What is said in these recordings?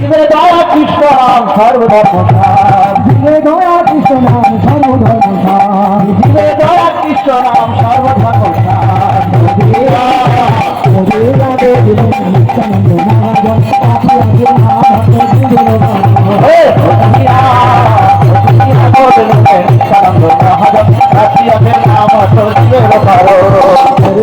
জীবে দয়া কৃষ্ণ নাম সর্বধর্ম সার জীবে দয়া কৃষ্ণ নাম সর্বধর্ম সার জীবে দয়া কৃষ্ণ নাম সর্বধর্ম সার মোদেরা মোদেরা দেবিল নিত্যানন্দ মহাজন আপনি আগে মহাভক্ত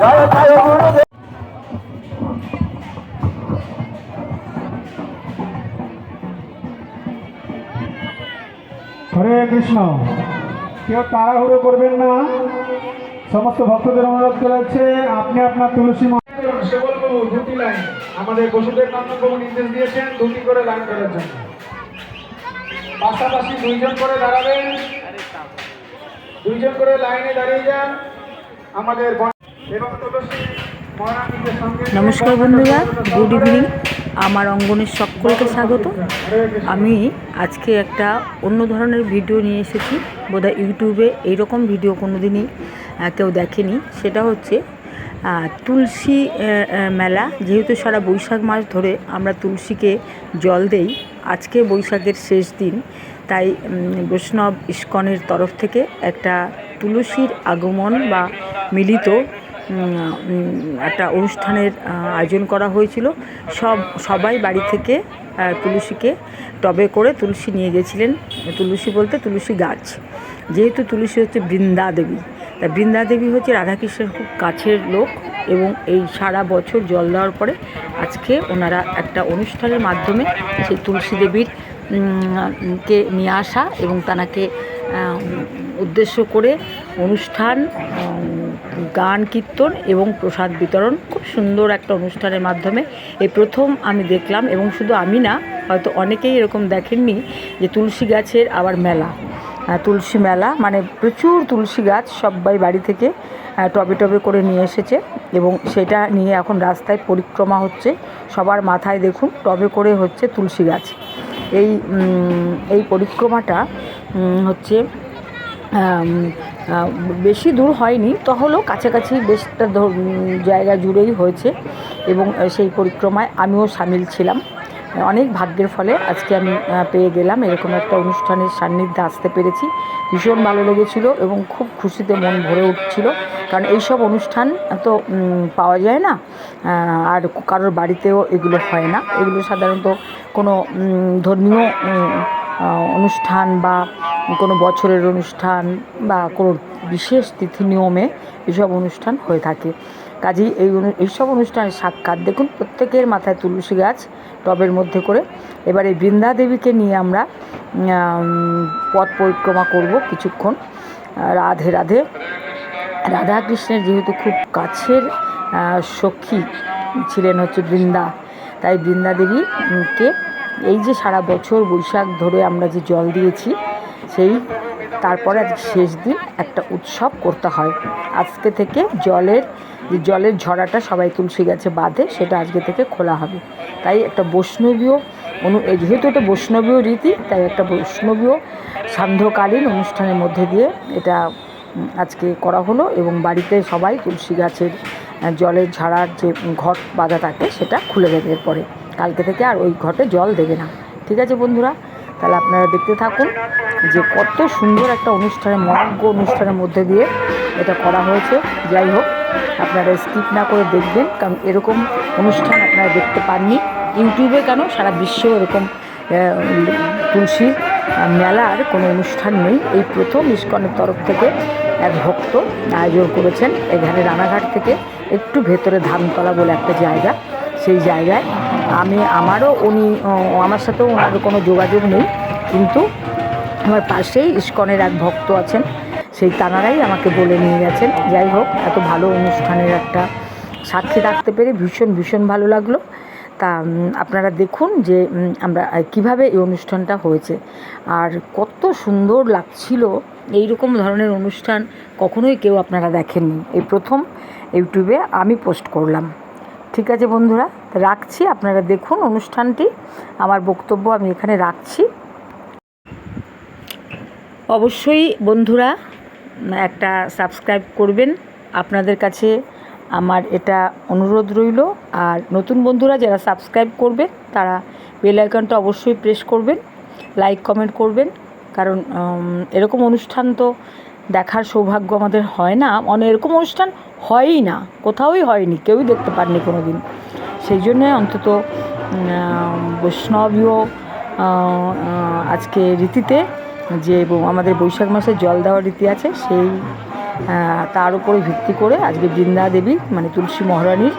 জয় জয় গুরুদেব। হরে কৃষ্ণ। কেউ তাড়াহুড়ো করবেন না। সমস্ত ভক্তদের অনুরোধ করেছে আপনি আপনার তুলসী মা সেবল বাবু দুটি লাইন। আমাদের বসুদেব নন্দন নির্দেশ দিয়েছেন দুটি করে লাইন করার জন্য। পাশাপাশি দুইজন করে দাঁড়াবেন। দুইজন করে লাইনে দাঁড়িয়ে যান। আমাদের এবং তুলসী নমস্কার বন্ধুরা গুড ইভিনিং আমার অঙ্গনের সকলকে স্বাগত। আমি আজকে একটা অন্য ধরনের ভিডিও নিয়ে এসেছি। বোধহয় ইউটিউবে এইরকম ভিডিও কোনো দিনই কেউ দেখেনি। সেটা হচ্ছে তুলসী মেলা, যেহেতু সারা বৈশাখ মাস ধরে আমরা তুলসীকে জল দেই, আজকে বৈশাখের শেষ দিন, তাই বৈষ্ণব ইস্কনের তরফ থেকে একটা তুলসীর আগমন বা মিলিত একটা অনুষ্ঠানের আয়োজন করা হয়েছিল। সব, সবাই বাড়ি থেকে তুলসীকে টবে করে তুলসী নিয়ে গেছিলেন, তুলসী বলতে তুলসী গাছ। যেহেতু তুলসী হচ্ছে বৃন্দা দেবী তা বৃন্দা দেবী হচ্ছে রাধাকৃষ্ণের খুব কাছের লোক এবং এই সারা বছর জল দেওয়ার পরে আজকে ওনারা একটা অনুষ্ঠানের মাধ্যমে সেই তুলসী দেবীর কে নিয়ে আসা এবং তানাকে উদ্দেশ্য করে অনুষ্ঠান গান, কীর্তন এবং প্রসাদ বিতরণ খুব সুন্দর একটা অনুষ্ঠানের মাধ্যমে। এই প্রথম আমি দেখলাম এবং শুধু আমি না, হয়তো অনেকেই এরকম দেখেননি যে তুলসী গাছের আবার মেলা। তুলসী মেলা মানে প্রচুর তুলসী গাছ সবাই বাড়ি থেকে টবে টবে করে নিয়ে এসেছে এবং সেটা নিয়ে এখন রাস্তায় পরিক্রমা হচ্ছে। সবার মাথায় দেখুন, টবে করে হচ্ছে তুলসী গাছ। এই এই পরিক্রমাটা হচ্ছে বেশি দূর হয়নি, তো কাছাকাছি বেশটা জায়গা জুড়েই হয়েছে এবং সেই পরিক্রমায় আমিও সামিল ছিলাম। অনেক ভাগ্যের ফলে আজকে আমি পেয়ে গেলাম। এরকম একটা অনুষ্ঠানের সান্নিধ্যে আসতে পেরেছি। ভীষণ ভালো লেগেছিল এবং খুব খুশিতে মন ভরে উঠছিল। কারণ এইসব অনুষ্ঠান তো পাওয়া যায় না। আর কারোর বাড়িতেও এগুলো হয় না। এগুলো সাধারণত কোনো ধর্মীয় অনুষ্ঠান বা কোনো বছরের অনুষ্ঠান বা কোনো বিশেষ তিথি নিয়মে এসব অনুষ্ঠান হয়ে থাকে। কাজেই এই এইসব অনুষ্ঠানের সাক্ষাৎ। দেখুন, প্রত্যেকের মাথায় তুলসী গাছ টবের মধ্যে করে। এবার এই বৃন্দা দেবীকে নিয়ে আমরা পথ পরিক্রমা করব কিছুক্ষণ। রাধে রাধে। রাধা কৃষ্ণের যেহেতু খুব কাছের সখী ছিলেন হচ্ছে বৃন্দা। তাই বৃন্দা দেবীকে এই যে সারা বছর বৈশাখ ধরে আমরা যে জল দিয়েছি, সেই তারপরে শেষ দিন একটা উৎসব করতে হয়। আজকে থেকে জলের যে জলের ঝরাটা সবাই তুলসী গাছে বাঁধে, সেটা আজকে থেকে খোলা হবে। তাই একটা বৈষ্ণবীয় অনু যেহেতু এটা বৈষ্ণবীয় রীতি, তাই একটা বৈষ্ণবীয় সান্ধ্যকালীন অনুষ্ঠানের মধ্যে দিয়ে এটা আজকে করা হলো এবং বাড়িতে সবাই তুলসী গাছের জলের ঝাড়ার যে ঘট বাঁধা থাকে, সেটা খুলে দেবে এরপরে। কালকে থেকে আর ওই ঘটে জল দেবে না। ঠিক আছে বন্ধুরা? তাহলে আপনারা দেখতে থাকুন যে কত সুন্দর একটা অনুষ্ঠানের মনজ্ঞ অনুষ্ঠানের মধ্যে দিয়ে এটা করা হয়েছে। যাই হোক, আপনারা স্কিপ না করে দেখবেন, কারণ এরকম অনুষ্ঠান আপনারা দেখতে পাননি। ইউটিউবে কেন? সারা বিশ্বেও এরকম তুলসীর মেলার কোনো অনুষ্ঠান নেই। এই প্রথম ইস্কনের তরফ থেকে এক ভক্ত আয়োজন করেছেন। এখানে রানাঘাট থেকে একটু ভেতরে ধানতলা বলে একটা জায়গা। সেই জায়গায়। আমি আমারও উনি আমার সাথেও ওনার কোনো যোগাযোগ নেই। কিন্তু আমার পাশেই ইস্কনের এক ভক্ত আছেন। সেই তানারাই আমাকে বলে নিয়ে গেছেন। যাই হোক, এত ভালো অনুষ্ঠানের একটা সাক্ষী রাখতে পেরে ভীষণ ভীষণ ভালো লাগল। তা আপনারা দেখুন যে আমরা কীভাবে এই অনুষ্ঠানটা হয়েছে। আর কত সুন্দর লাগছিল এই রকম ধরনের অনুষ্ঠান কখনোই কেউ আপনারা দেখেননি। এই প্রথম ইউটিউবে আমি পোস্ট করলাম। ঠিক আছে বন্ধুরা, রাখছি। আপনারা দেখুন অনুষ্ঠানটি, আমার বক্তব্য আমি এখানে রাখছি। অবশ্যই বন্ধুরা, একটা সাবস্ক্রাইব করবেন। আপনাদের কাছে আমার এটা অনুরোধ রইল। আর নতুন বন্ধুরা যারা সাবস্ক্রাইব করবে তারা বেল আইকনটা অবশ্যই প্রেস করবেন, লাইক, কমেন্ট করবেন। কারণ এরকম অনুষ্ঠান তো দেখার সৌভাগ্য আমাদের হয় না। অনেক এরকম অনুষ্ঠান হয়ই না, কোথাওই হয়নি, কেউই দেখতে পারেনি কোনো দিন সেই জন্যে অন্তত বৈষ্ণবীয় আজকে রীতিতে যে আমাদের বৈশাখ মাসে জল দেওয়ার রীতি আছে, সেই তার উপরে ভিত্তি করে আজকে বৃন্দা দেবী মানে তুলসী মহারানীর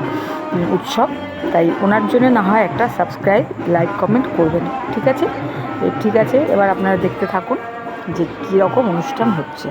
উৎসব। তাই ওনার জন্য না হয় একটা সাবস্ক্রাইব, লাইক, কমেন্ট করবেন, ঠিক আছে? ঠিক আছে, এবার আপনারা দেখতে থাকুন যে কীরকম অনুষ্ঠান হচ্ছে।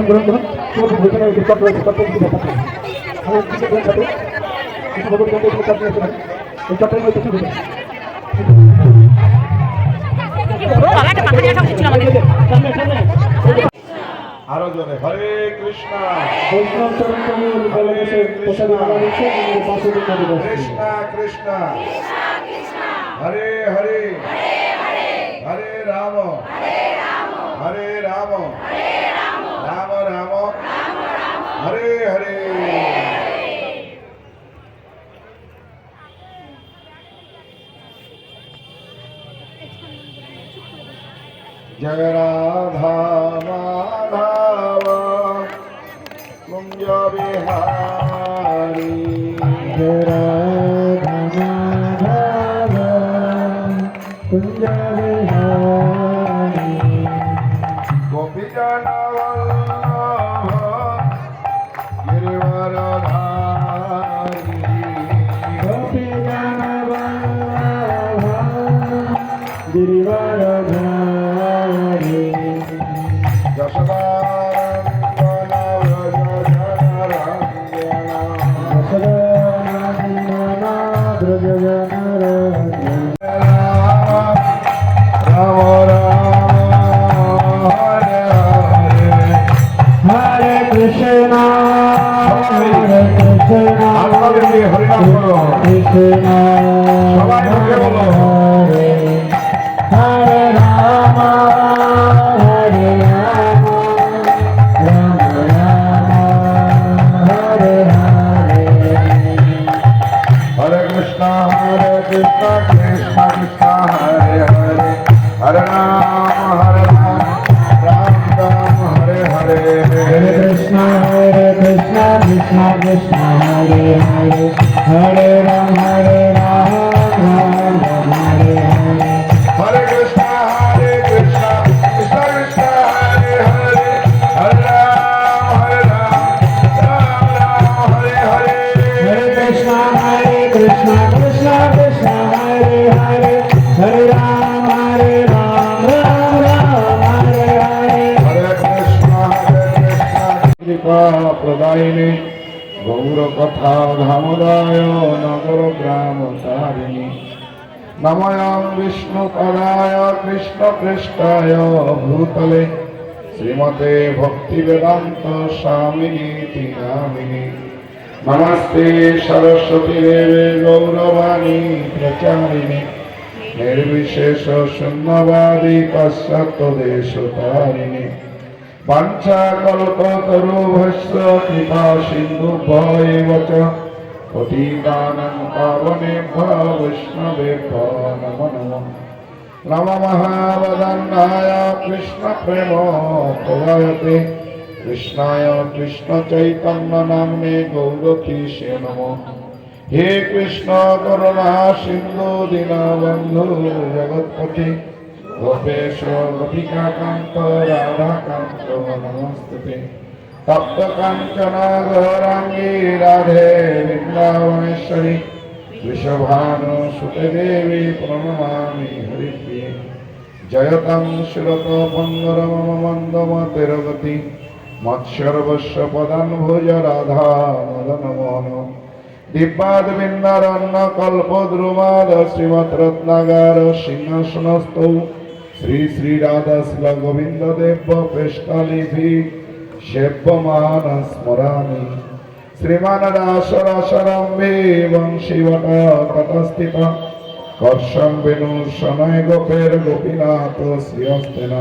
আসন গ্রহণ করুন। একটি চক্র রয়েছে চক্র কিছু ব্যাপার। আমি কিছু গ্রহণ করতে কিছু আসতে এই কিছু আরও জোরে হরে কৃষ্ণ কৃষ্ণ। হরে হরে जय राधा माधव कुंज बिहारी। जय আপনাদের নিয়ে হরিনাম করো। সবাই মুখে বলো। হরে রাম হরে রাম হরে হরে হরে কৃষ্ণ হরে কৃষ্ণ Ahora নময়াম কৃষ্ণ কৃষ্ণপৃষ্ঠায় ভূতলে। শ্রীমতে ভক্তিবেদান্ত স্বামিনীতি নামিনী নমস্তে সরস্বতী দেবে গৌরবাণী প্রচারিণী। নির্বিশেষ শূন্যবাদী পাশ্চাত্য দেশ তারিণী বাঞ্ছা কল্পতরু ভস্য কৃপা সিন্ধু ভয় বচন पतितानं पावनेभ्य वैष्णवेभ्यो नमो नमः नममहावदन्नाय कृष्णप्रेमो प्रजायते कृष्णाय कृष्णचैतन्यनाम्ने गौरकीशे नमो हे कृष्ण करुणा सिन्धु दीनबन्धु जगत्पति गोपेश गोपिकान्त राधाकान्त नमस्ते तप्तकाञ्चन गौराङ्गी राधे মৎসর্বস্ব পদান ভোজ রাধা মদন মোহন দিব্যাদ বিন্দারণ্য কল্প দ্রুমাদ শ্রীমৎ রত্নাগার সিংহাসনস্থ শ্রী শ্রী রাধা শিল গোবিন্দ দেব পৃষ্ঠলিভি সেব্যমান স্মরামি শ্রীমান রাস রসরম্ভে বংশীবট ততস্থিত কর্ষং বেণু শনয় গোপের গোপীনাথ শ্রীহস্তেন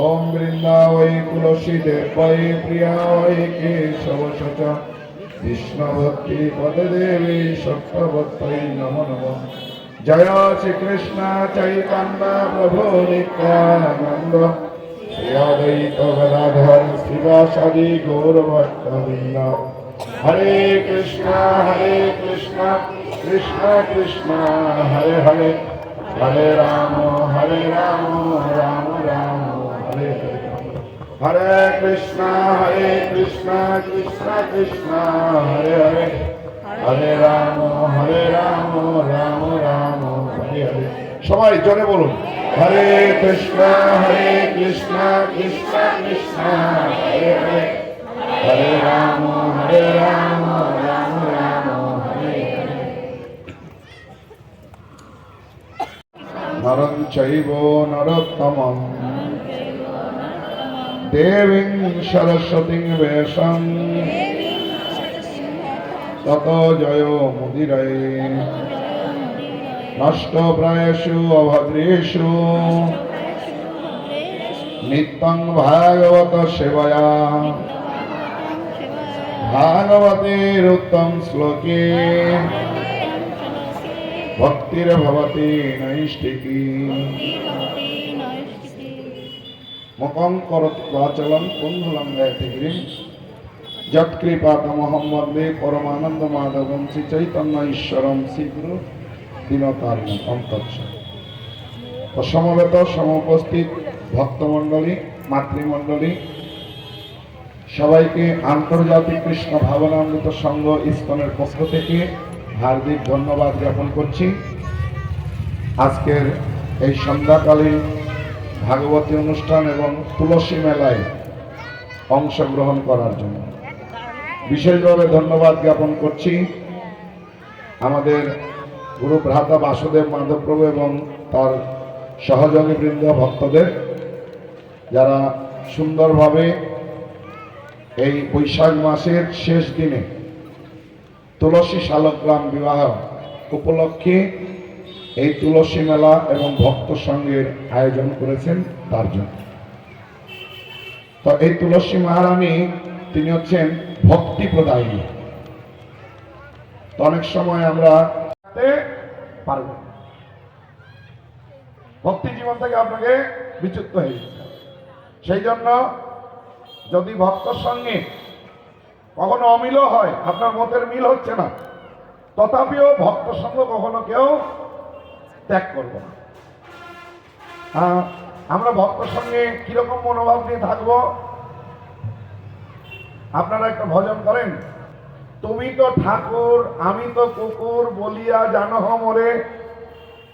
ওম বৃন্দাবৈ তুলসী দেবৈ প্রিয়াবৈ কেশব সচ কৃষ্ণভক্তি পদদেবী সত্যবত্তৈ নম নম। জয় শ্রীকৃষ্ণ চৈতন্য প্রভু নিত্যানন্দ শ্রী অদ্বৈত গদাধর শিবাসাদি গৌরভক্তবৃন্দ হরে কৃষ্ণ হরে কৃষ্ণ কৃষ্ণ কৃষ্ণ, হরে হরে। হরে রাম হরে রাম রাম রাম, হরে হরে। হরে কৃষ্ণ হরে কৃষ্ণ কৃষ্ণ কৃষ্ণ, হরে হরে। হরে রাম হরে রাম রাম রাম, হরে হরে। সবাই জোরে বলুন, হরে কৃষ্ণ হরে কৃষ্ণ কৃষ্ণ কৃষ্ণ, হরে হরে। হরে রাম হরে রাম রাম রাম হরে হরে নরং চৈব নরোত্তমম দেবীং সরস্বতীং বেশং তত জয় মুদিরয়ে নষ্ট প্রায়সু অভদ্রেষু নিত্যং ভাগবত সেবয়া ভাগবতের উত্তম শ্লোকে। ভক্তির্ভবতি নৈষ্ঠিকী। মুখং করতি বাচলং কুণ্ডলঙ্গায়তে গিরিম যৎকৃপাতমহম বন্দে পরমানন্দ মাধবম শ্রী চৈতন্য ঈশ্বরম শ্রীগুরু দীনতারিণ তৎস সমবেত সমুপস্থিত ভক্তমণ্ডলী, মাতৃমণ্ডলী সবাইকে আন্তর্জাতিক কৃষ্ণ ভাবনামৃত সংঘ ইস্কনের পক্ষ থেকে হার্দিক ধন্যবাদ জ্ঞাপন করছি। আজকের এই সন্ধ্যাকালীন ভাগবতী অনুষ্ঠান এবং তুলসী মেলায় অংশগ্রহণ করার জন্য। বিশেষভাবে ধন্যবাদ জ্ঞাপন করছি আমাদের গুরু ভ্রাতা বাসুদেব মাধবপ্রভু এবং তার সহযোগী বৃন্দ ভক্তদের, যারা সুন্দরভাবে এই বৈশাখ মাসের শেষ দিনে তুলসী শালগ্রাম বিবাহ উপলক্ষে এই তুলসী মেলা এবং ভক্ত সঙ্গের আয়োজন করেছেন তার জন্য তো এই তুলসী মহারানী তিনি হচ্ছেন ভক্তি প্রদায়ী তো অনেক সময় আমরা পারব ভক্তি জীবন থেকে আপনাকে বিচ্যুত হয়ে সেই জন্য যদি ভক্তর সঙ্গে কখনো অমিলও হয়, আপনার মতের মিল হচ্ছে না। তথাপিও ভক্ত সঙ্গ কখনো কেউ ত্যাগ করবে না। আমরা ভক্তর সঙ্গে কীরকম মনোভাব নিয়ে থাকব? আপনারা একটা ভজন করেন। তুমি তো ঠাকুর, আমি তো কুকুর বলিয়া জানো মরে।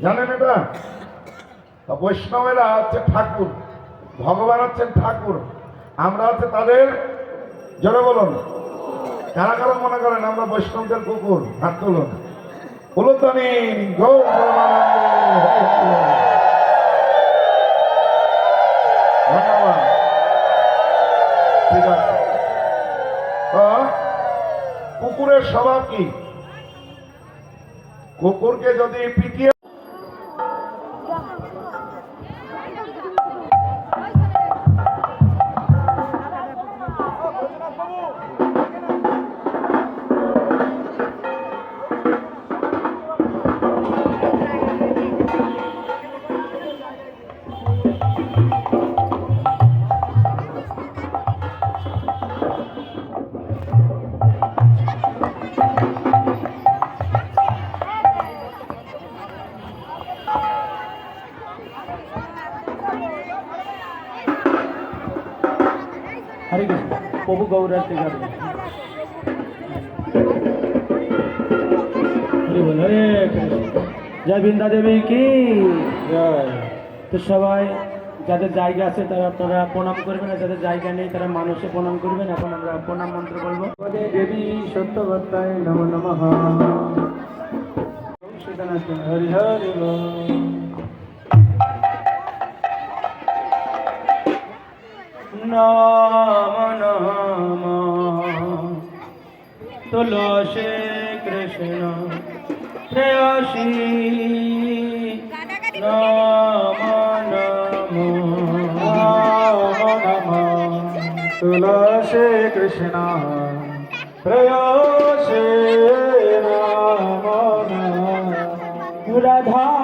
জানেন এটা? বৈষ্ণবেরা হচ্ছে ঠাকুর, ভগবান হচ্ছেন ঠাকুর। আমরা হচ্ছে তাদের, জোরে বলুন। কারা কারা মনে করেন আমরা বৈষ্ণবদের কুকুর? হাত তুলুন। কুকুরের স্বভাব কি? কুকুরকে যদি পিটিয়ে হরে কৃষ্ণ প্রভু গৌরার থেকে হরে কৃষ্ণ। জয় বৃন্দা দেবী কি? জয়। তো সবাই যাদের জায়গা আছে তারা আপনারা প্রণাম করবেন আর যাদের জায়গা নেই তারা মানুষে প্রণাম করবেন। এখন আমরা প্রণাম মন্ত্র বলব। দেবী সত্যবত্তায় নম নমঃ। হরি হরি নাম নাম। তুলসী কৃষ্ণ প্রেয়সী নাম নাম নাম। তুলসী কৃষ্ণ প্রেয়সী নাম। রাধা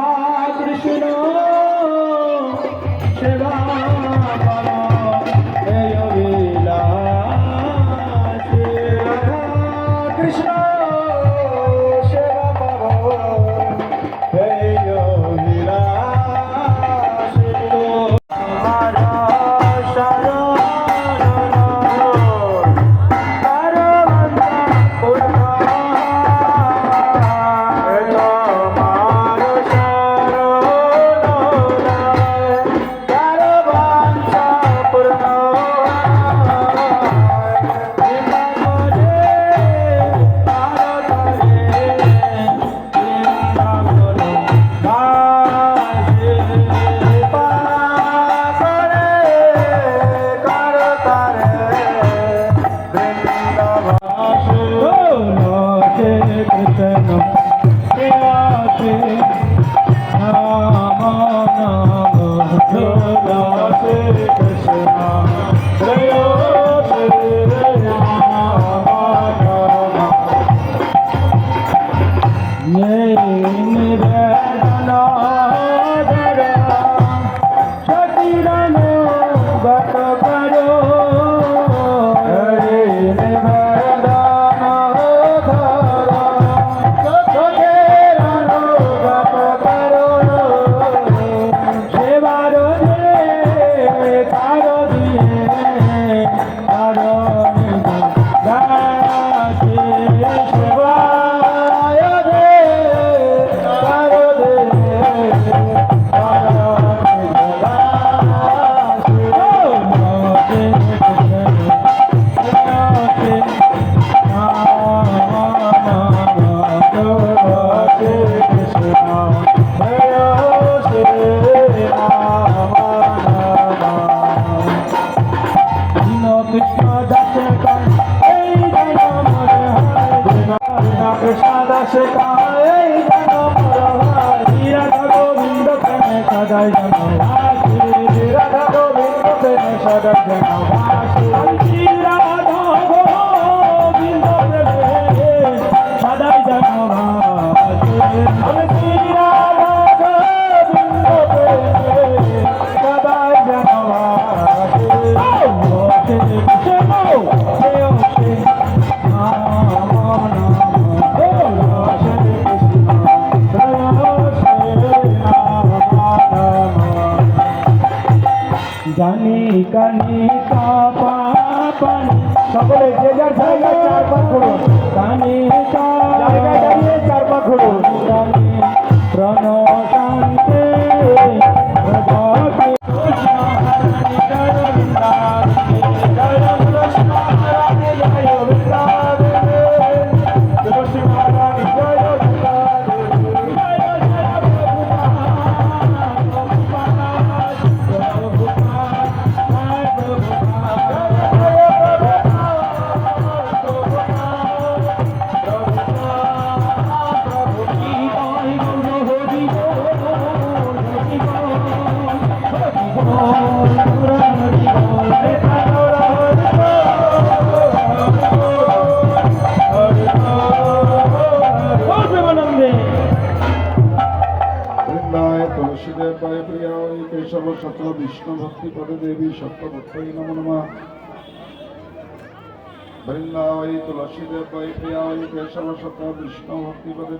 Yeah. পড়ুন সত্যবুদ্ধই নম নমা বৃন্দাবৈ তুলসী দেবৈ প্রিয়াবৈ কেশব শত বিষ্ণু ভক্তিপদে